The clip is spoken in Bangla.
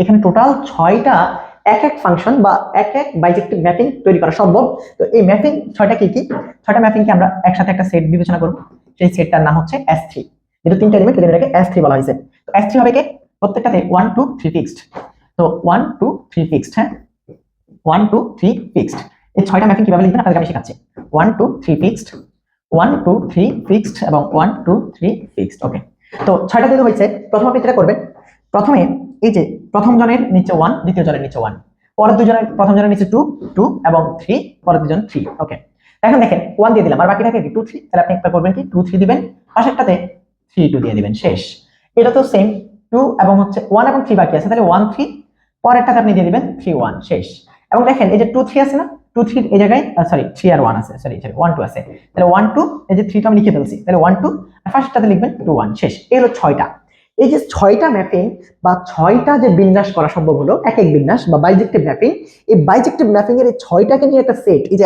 এখানে টোটাল ছয়টা এক এক ফাংশন বা এক এক বাইজেক্টিভ ম্যাপিং তৈরি করা সম্ভব। তো এই ম্যাপিং ছয়টা কি কি? ছয়টা ম্যাপিংকে আমরা একসাথে একটা সেট বিবেচনা করব। সেই সেটটার নাম হচ্ছে এস থ্রি যেটা তিনটা এলিমেন্ট এটাকে এস থ্রি বলা হয়েছে। তো এস থ্রি হবে কি? প্রত্যেকটাতে ওয়ান টু থ্রি ফিক্সড তো ওয়ান টু থ্রি ফিক্সড হ্যাঁ? ওয়ান টু থ্রি ফিক্সড এই ছয়টা ম্যাপিং কীভাবে লিখবেন? আপনাদেরকে আমি শেখাচ্ছি। One two three fixed one two three fixed এবং one two three fixed okay তো ছয়টা যেহেতু হয়েছে। প্রথম আপনি যেটা করবেন, প্রথমে এই যে প্রথম জনের নিচে ওয়ান দ্বিতীয় জনের নিচে ওয়ান পরের দুজনের, প্রথম জনের নিচে টু টু এবং থ্রি পরের দুজন থ্রি ওকে এখন দেখেন ওয়ান দিয়ে দিলাম। আর বাকি থাকে কি? টু থ্রি তাহলে আপনি একটা করবেন কি? টু থ্রি দিবেন। পাশেরটাতে থ্রি টু দিয়ে দিবেন। শেষ। এটা তো সেম টু এবং হচ্ছে ওয়ান এবং থ্রি বাকি আছে। তাহলে ওয়ান থ্রি পরেরটাতে আপনি দিয়ে দিবেন থ্রি ওয়ান শেষ। এবং দেখেন, এই যে টু থ্রি আছে না? টু থ্রি এই জায়গায় সরি থ্রি আর ওয়ান আছে। সরি সরি ওয়ান টু আছে। তাহলে ওয়ান টু এই যে থ্রিটা আমি লিখে ফেলছি। তাহলে ওয়ান টু ফার্স্টটাতে লিখবেন টু ওয়ান শেষ। এই হলো ছয়টা। এই যে ছয়টা ম্যাপিং বা ছয়টা যে বিন্যাস করা সম্ভব হলো, এক এক বিন্যাস বা বাইজেক্টিভ ম্যাপিং এই বাইজেক্টিভ ম্যাপিং এর এই ছয়টাকে নিয়ে একটা সেট এই যে